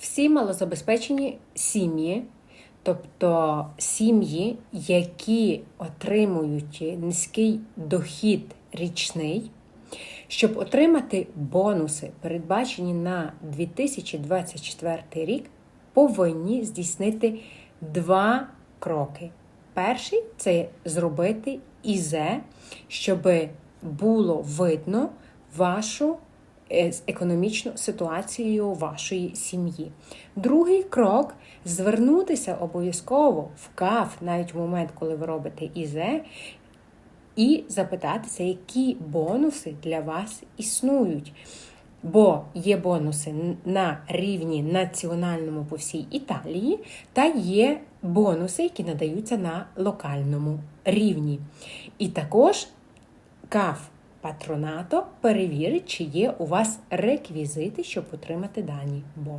Всі малозабезпечені сім'ї, тобто сім'ї, які отримують низький дохід річний, щоб отримати бонуси, передбачені на 2024 рік, повинні здійснити два кроки. Перший це зробити ІЗЕ, щоб було видно вашу з- економічну ситуацію вашої сім'ї. Другий крок звернутися обов'язково в КАФ навіть в момент, коли ви робите ІЗЕ, і запитатися, які бонуси для вас існують. Бо є бонуси на рівні національному по всій Італії, та є бонуси, які надаються на локальному рівні. І також КАФ Патронато перевірить, чи є у вас реквізити, щоб отримати дані бонуси.